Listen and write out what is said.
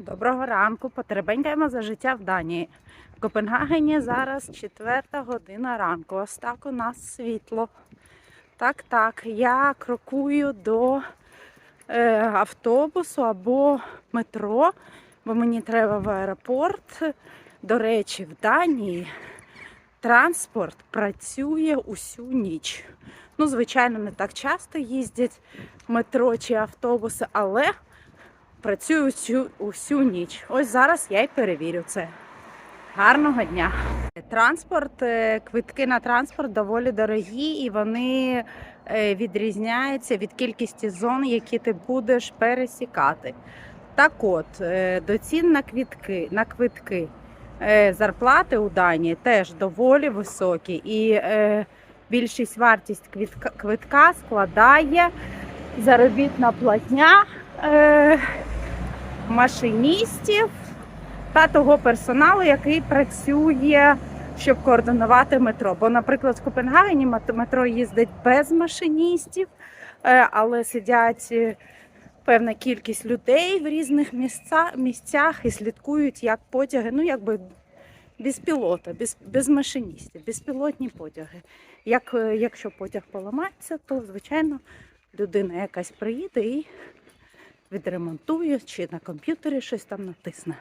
Доброго ранку. Потребенькаємо за життя в Данії. В Копенгагені зараз четверта година ранку. Ось так у нас світло. Так, так. Я крокую до е, автобусу або метро, бо мені треба в аеропорт. До речі, в Данії транспорт працює усю ніч. Ну, звичайно, не так часто їздять метро чи автобуси, але працюю усю, усю ніч. Ось зараз я й перевірю це. Гарного дня! Транспорт, е, квитки на транспорт доволі дорогі, і вони е, відрізняються від кількості зон, які ти будеш пересікати. Так от, е, до цін на квитки, на квитки зарплати у Данії теж доволі високі. І більшість вартість квитка складає заробітна платня. Машиністів та того персоналу, який працює, щоб координувати метро. Бо, наприклад, в Копенгагені метро їздить без машиністів, е, але сидять е, певна кількість людей в різних місця, місцях і слідкують, як потяги, ну якби без пілота, без, без машиністів, безпілотні потяги. Як, е, якщо потяг поламається, то звичайно людина якась приїде і відремонтує чи на комп'ютері щось там натисне.